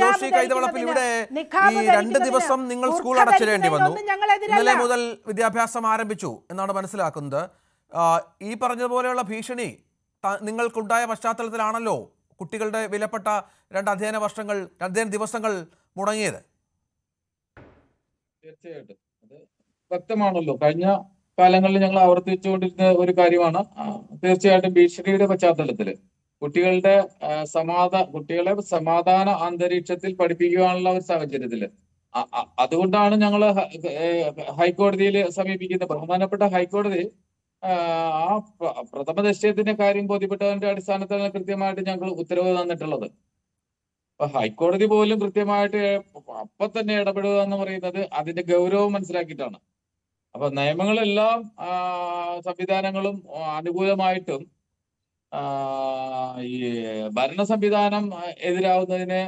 ജോഷി കൈതവളപ്പിൽ ഇവിടെ ഈ രണ്ട് ദിവസം നിങ്ങൾ സ്കൂൾ അടച്ചിടേണ്ടി വന്നു. ഇന്നലെ മുതൽ വിദ്യാഭ്യാസം ആരംഭിച്ചു എന്നാണ് മനസ്സിലാക്കുന്നത്. ഈ പറഞ്ഞതുപോലെയുള്ള ഭീഷണി നിങ്ങൾക്കുണ്ടായ പശ്ചാത്തലത്തിലാണല്ലോ കുട്ടികളുടെ വിലപ്പെട്ട രണ്ട് അധ്യയന വർഷങ്ങൾ അധ്യയന ദിവസങ്ങൾ മുടങ്ങിയത്. തീർച്ചയായിട്ടും. അത് വ്യക്തമാണല്ലോ. കഴിഞ്ഞ കാലങ്ങളിൽ ഞങ്ങൾ ആവർത്തിച്ചുകൊണ്ടിരുന്ന ഒരു കാര്യമാണ് തീർച്ചയായിട്ടും ഭീഷണിയുടെ പശ്ചാത്തലത്തിൽ കുട്ടികളുടെ സമാധാന സമാധാ കുട്ടികളെ സമാധാന അന്തരീക്ഷത്തിൽ പഠിപ്പിക്കുവാനുള്ള ഒരു സാഹചര്യത്തിൽ അതുകൊണ്ടാണ് ഞങ്ങൾ ഹൈക്കോടതിയിൽ സമീപിക്കുന്നത് ബഹുമാനപ്പെട്ട ഹൈക്കോടതി ആ, പ്രഥമ നിശ്ചയത്തിന്റെ കാര്യം ബോധ്യപ്പെട്ടതിന്റെ അടിസ്ഥാനത്തിലാണ് കൃത്യമായിട്ട് ഞങ്ങൾ ഉത്തരവ് തന്നിട്ടുള്ളത്. അപ്പൊ ഹൈക്കോടതി പോലും കൃത്യമായിട്ട് അപ്പൊ തന്നെ ഇടപെടുക എന്ന് പറയുന്നത് അതിന്റെ ഗൗരവം മനസ്സിലാക്കിയിട്ടാണ്. അപ്പൊ നിയമങ്ങളെല്ലാം സംവിധാനങ്ങളും അനുകൂലമായിട്ടും ഈ ഭരണ സംവിധാനം എതിരാവുന്നതിന്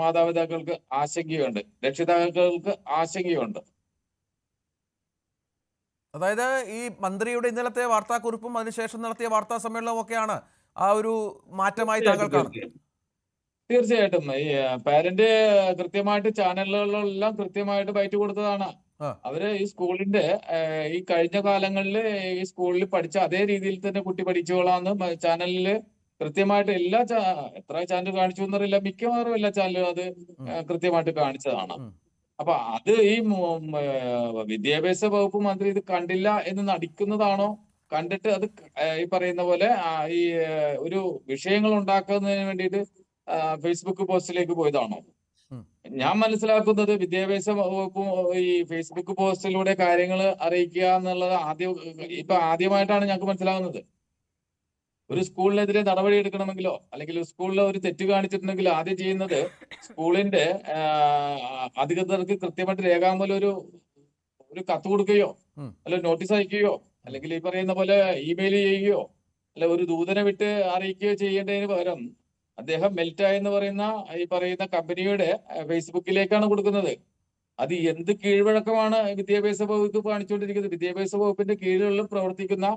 മാതാപിതാക്കൾക്ക് ആശങ്കയുണ്ട്. രക്ഷിതാക്കൾക്ക് ആശങ്കയുണ്ട്. അതായത് ഈ മന്ത്രിയുടെ ഇന്നലത്തെ വാർത്താക്കുറിപ്പും അതിനുശേഷം നടത്തിയ വാർത്താ സമ്മേളനവും ഒക്കെയാണ് ആ ഒരു മാറ്റമായി താങ്കൾ കാണുന്നത്. തീർച്ചയായിട്ടും. ഈ പാരന്റ് കൃത്യമായിട്ട് ചാനലുകളിലെല്ലാം കൃത്യമായിട്ട് ബൈറ്റ് കൊടുത്തതാണ്. അവർ ഈ സ്കൂളിന്റെ ഈ കഴിഞ്ഞ കാലങ്ങളിൽ ഈ സ്കൂളിൽ പഠിച്ച അതേ രീതിയിൽ തന്നെ കുട്ടി പഠിച്ചോളാന്ന് ചാനലിൽ കൃത്യമായിട്ട് എല്ലാ എത്ര ചാനൽ കാണിച്ചു എന്നറിയില്ല. മിക്കവാറും എല്ലാ ചാനലും അത് കൃത്യമായിട്ട് കാണിച്ചതാണ്. അപ്പൊ അത് ഈ വിദ്യാഭ്യാസ വകുപ്പ് മന്ത്രി ഇത് കണ്ടില്ല എന്ന് നടിക്കുന്നതാണോ? കണ്ടിട്ട് അത് ഈ പറയുന്ന പോലെ ഈ ഒരു വിഷയങ്ങൾ ഉണ്ടാക്കുന്നതിന് വേണ്ടിയിട്ട് ഫേസ്ബുക്ക് പോസ്റ്റിലേക്ക് പോയതാണോ. ഞാൻ മനസ്സിലാക്കുന്നത് വിദ്യാഭ്യാസ വകുപ്പും ഈ ഫേസ്ബുക്ക് പോസ്റ്റിലൂടെ കാര്യങ്ങൾ അറിയിക്കുക എന്നുള്ളത് ആദ്യം ഇപ്പൊ ആദ്യമായിട്ടാണ് ഞങ്ങൾക്ക് മനസ്സിലാകുന്നത്. ഒരു സ്കൂളിനെതിരെ നടപടി എടുക്കണമെങ്കിലോ അല്ലെങ്കിൽ സ്കൂളിൽ ഒരു തെറ്റ് കാണിച്ചിട്ടുണ്ടെങ്കിലോ ആദ്യം ചെയ്യുന്നത് സ്കൂളിന്റെ അധികൃതർക്ക് കൃത്യമായിട്ട് രേഖാമൂലം ഒരു ഒരു കത്ത് കൊടുക്കുകയോ അല്ലെ അല്ല നോട്ടീസ് അയക്കുകയോ അല്ലെങ്കിൽ ഈ പറയുന്ന പോലെ ഇമെയിൽ ചെയ്യുകയോ അല്ല ഒരു ദൂതനെ വിട്ട് അറിയിക്കുകയോ ചെയ്യേണ്ടതിന് പകരം അദ്ദേഹം മെൽറ്റ എന്ന് പറയുന്ന ഈ പറയുന്ന കമ്പനിയുടെ ഫേസ്ബുക്കിലേക്കാണ് കൊടുക്കുന്നത്. അത് എന്ത് കീഴ്വഴക്കമാണ് വിദ്യാഭ്യാസ വകുപ്പ് കാണിച്ചുകൊണ്ടിരിക്കുന്നത്? വിദ്യാഭ്യാസ വകുപ്പിന്റെ കീഴിലുള്ള പ്രവർത്തിക്കുന്ന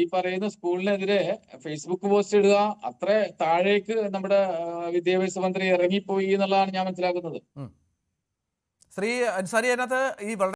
ഈ പറയുന്ന സ്കൂളിനെതിരെ ഫേസ്ബുക്ക് പോസ്റ്റ് ഇടുക അത്ര താഴേക്ക് നമ്മുടെ വിദ്യാഭ്യാസ മന്ത്രി ഇറങ്ങിപ്പോയി എന്നുള്ളതാണ് ഞാൻ മനസ്സിലാക്കുന്നത്. ശ്രീ അൻസാരി അതിനകത്ത് ഈ